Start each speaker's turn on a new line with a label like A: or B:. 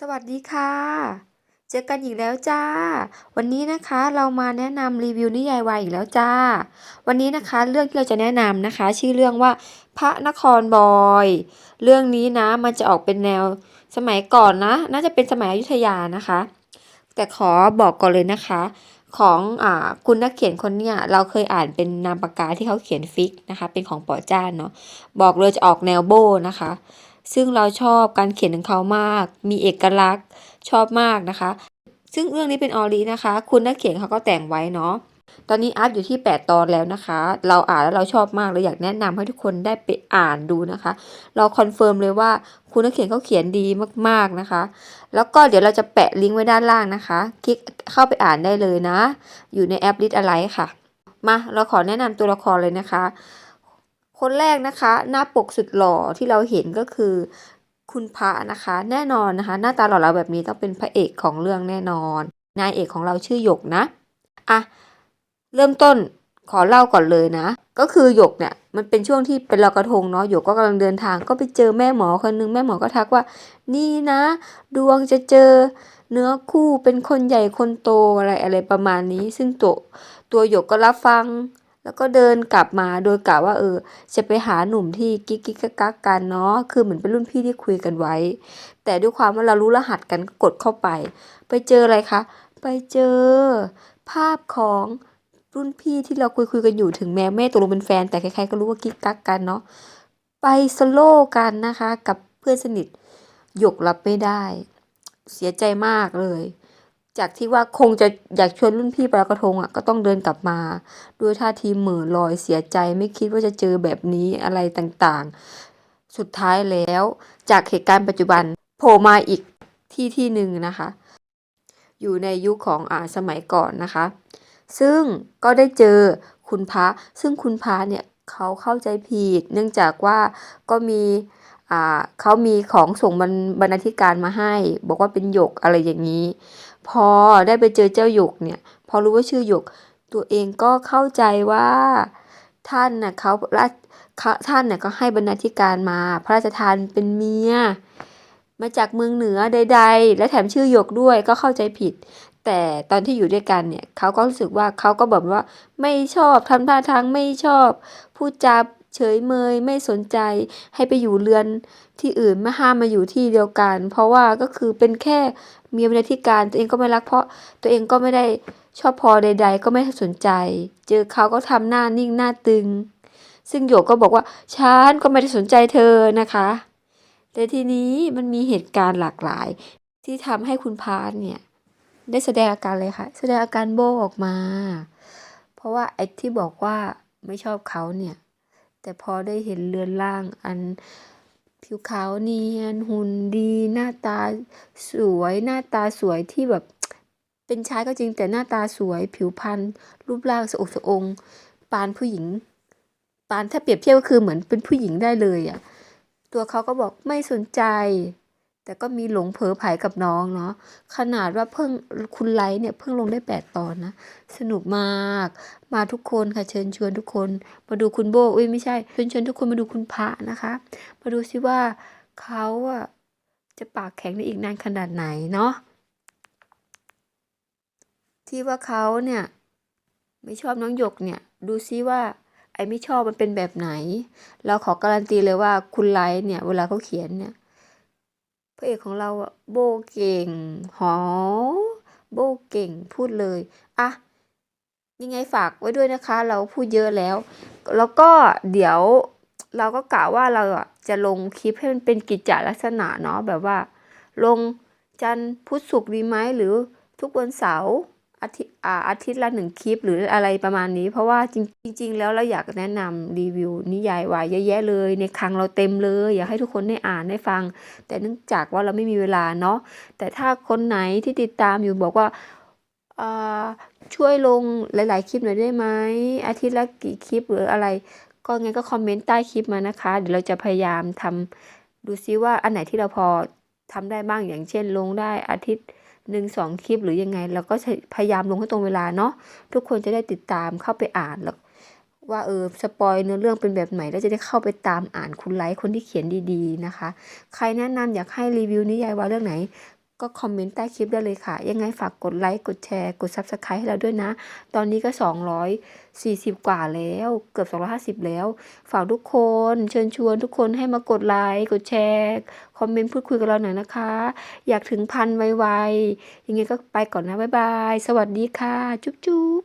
A: สวัสดีค่ะ เจอกันอีกแล้วจ้า วันนี้นะคะเรามาแนะนำรีวิวนิยายวายอีกแล้วจ้า วันนี้นะคะเรื่องที่เราจะแนะนำนะคะ ชื่อเรื่องว่าพระนครบอย เรื่องนี้นะมันจะออกเป็นแนวสมัยก่อนนะ น่าจะเป็นสมัยอยุธยานะคะ แต่ขอบอกก่อนเลยนะคะ ของอคุณนักเขียนคนเนี้ยเราเคยอ่านเป็นนามปากกาที่เขาเขียนฟิกนะคะ เป็นของปอจ้านเนาะบอกเลยจะออกแนวโบ้นะคะ ซึ่งเราชอบการเขียนของเขามาก มีเอกลักษณ์ชอบมากนะคะ ซึ่งเรื่องนี้เป็นออรีนะคะ คุณนักเขียนเขาก็แต่งไว้เนาะตอนนี้อัพอยู่ที่ 8 ตอนแล้วนะคะ เราอ่านแล้วเราชอบมากเลยอยากแนะนำให้ทุกคนได้ไปอ่านดูนะคะ เราคอนเฟิร์มเลยว่าคุณนักเขียนเขาเขียนดีมากๆนะคะ แล้วก็เดี๋ยวเราจะแปะลิงก์ไว้ด้านล่างนะคะ คลิกเข้าไปอ่านได้เลยนะ อยู่ในแอป Read Alike ค่ะ มาเราขอแนะนำตัวละครเลยนะคะ คนแรกนะคะ หน้าปกสุดหล่อที่เราเห็นก็คือคุณพระนะคะ แน่นอนนะคะ หน้าตาหล่อๆแบบนี้ต้องเป็นพระเอกของเรื่องแน่นอน นายเอกของเราชื่อหยกนะอะเริ่มต้นขอเล่าก่อนเลยนะ ก็คือหยกเนี่ยมันเป็นช่วงที่เป็นลอยกระทงเนาะหยกก็กำลังเดินทาง ก็ไปเจอแม่หมอคนนึงแม่หมอก็ทักว่า นี่นะ ดวงจะเจอเนื้อคู่เป็นคนใหญ่คนโตอะไรอะไรประมาณนี้ ซึ่งตัวตัวหยกก็รับฟัง แล้วก็เดินกลับมาโดยกะว่าเออ จะไปหาหนุ่มที่กิ๊กกิ๊กกักกันเนาะคือเหมือนเป็นรุ่นพี่ที่คุยกันไว้ แต่ด้วยความว่าเรารู้รหัสกันก็กดเข้าไป ไปเจออะไรคะ ไปเจอ ภาพของรุ่นพี่ที่เราคุยคุยกันอยู่ถึงแม้ไม่ตกลงเป็นแฟน แต่ใครๆก็รู้ว่ากิ๊กกักกันเนาะไปสโลว์กันนะคะ กับเพื่อนสนิทหยกรับไม่ได้ เสียใจมากเลย จากที่ว่าคงจะอยากชวนรุ่นพี่ไปลอยกระทงอะก็ต้องเดินกลับมา ด้วยท่าทีเหม่อลอยเสียใจไม่คิดว่าจะเจอแบบนี้อะไรต่างๆ สุดท้ายแล้ว จากเหตุการณ์ปัจจุบันโผล่มาอีกที่ที่หนึ่งนะคะ อยู่ในยุคของอ่าสมัยก่อนนะคะ ซึ่งก็ได้เจอคุณพระซึ่งคุณพระเนี่ยเขาเข้าใจผิด เนื่องจากว่าก็มีเขามีของส่งบรรณาธิการมาให้ บอกว่าเป็นหยกอะไรอย่างนี้ พอได้ไปเจอเจ้าหยกเนี่ย พอรู้ว่าชื่อหยก ตัวเองก็เข้าใจว่า ท่านน่ะเขาราชท่านน่ะก็ให้บรรณาธิการมา พระราชทานเป็นเมียมาจากเมืองเหนือใด ๆ และแถมชื่อหยกด้วยก็เข้าใจผิด แต่ตอนที่อยู่ด้วยกันเนี่ยเขาก็รู้สึกว่าเขาก็แบบว่าไม่ชอบทำท่าทางไม่ชอบพูดจา เฉยเมยไม่สนใจให้ไปอยู่เรือนที่อื่นไม่ห้ามมาอยู่ที่เดียวกัน เพราะว่าก็คือเป็นแค่เมียบรรณาธิการตัวเองก็ไม่รักเพราะตัวเองก็ไม่ได้ชอบพอใด ๆ ก็ไม่สนใจ เจอเขาก็ทำหน้านิ่งหน้าตึง ซึ่งหยกก็บอกว่าฉันก็ไม่ได้สนใจเธอนะคะแต่ทีนี้มันมีเหตุการณ์หลากหลาย ที่ทำให้คุณพาร์ทเนี่ยได้แสดงอาการเลยค่ะ แสดงอาการโบออกมา เพราะว่าไอ้ที่บอกว่าไม่ชอบเขาเนี่ย แต่พอได้เห็นเรือนร่างอันผิวขาวเนียนหุ่นดีหน้าตาสวยหน้าตาสวยที่แบบเป็นชายก็จริงแต่หน้าตาสวยผิวพรรณรูปร่างสะอกสะองปานผู้หญิง ปานถ้าเปรียบเทียบก็คือเหมือนเป็นผู้หญิงได้เลยอะตัวเขาก็บอกไม่สนใจ แต่ก็มีหลงเผลอไผกับน้องเนาะขนาดว่าเพิ่งคุณไลท์เนี่ยเพิ่งลงได้ 8 ตอนนะ สนุกมาก มาทุกคนค่ะเชิญชวนทุกคน มาดูคุณโบอุ้ยไม่ใช่เชิญชวนทุกคนมาดูคุณพระนะคะ มาดูซิว่าเขาอะจะปากแข็งได้อีกนานขนาดไหนเนาะที่ว่าเขาเนี่ย ไม่ชอบน้องหยกเนี่ย ดูซิว่าไอ้ไม่ชอบมันเป็นแบบไหน เราขอการันตีเลยว่าคุณไลท์เนี่ย เวลาเขาเขียนเนี่ย พระเอกของเราอะโบเก่ง หอ โบเก่งพูดเลยอะยังไงฝากไว้ด้วยนะคะ เราพูดเยอะแล้ว แล้วก็เดี๋ยวเราก็กะว่าเราอะจะลงคลิปให้มันเป็นกิจจลักษณะเนาะแบบว่า ลงจันทร์พุธศุกร์ดีไหมหรือทุกวันเสาร์ อาทิตย์อ่าอาทิตย์ละหนึ่งคลิปหรืออะไรประมาณนี้ เพราะว่าจริง ๆ แล้วเราอยากแนะนำรีวิวนิยายวายเยอะแยะเลย ในคลังเราเต็มเลย อยากให้ทุกคนได้อ่านได้ฟัง แต่เนื่องจากว่าเราไม่มีเวลาเนาะแต่ถ้าคนไหนที่ติดตามอยู่บอกว่าช่วยลงหลาย ๆ คลิปหน่อยได้ไหมอาทิตย์ละกี่คลิปหรืออะไร ก็งั้นก็คอมเมนต์ใต้คลิปมานะคะ เดี๋ยวเราจะพยายามทำดูซิว่าอันไหนที่เราพอทำได้บ้างอย่างเช่นลงได้อาทิตย์ หนึ่งสองคลิปหรือยังไงเราก็พยายามลงให้ตรงเวลาเนาะทุกคนจะได้ติดตามเข้าไปอ่านแล้วว่าเออสปอยเนื้อเรื่องเป็นแบบไหนแล้วจะได้เข้าไปตามอ่านคุณไลค์คนที่เขียนดีๆนะคะ ใครแนะนำอยากให้รีวิวนิยายวายเรื่องไหน ก็คอมเมนต์ใต้คลิปได้เลยค่ะ ยังไงฝากกดไลค์ กดแชร์ กด Subscribe ให้เราด้วยนะ ตอนนี้ก็ 240 กว่าแล้ว เกือบ 250 แล้ว ฝากทุกคน เชิญชวนทุกคนให้มากดไลค์ กดแชร์ คอมเมนต์พูดคุยกับเราหน่อยนะคะ อยากถึงพันไวๆยังไงก็ไปก่อนนะ บ๊ายบาย สวัสดีค่ะ จุ๊บ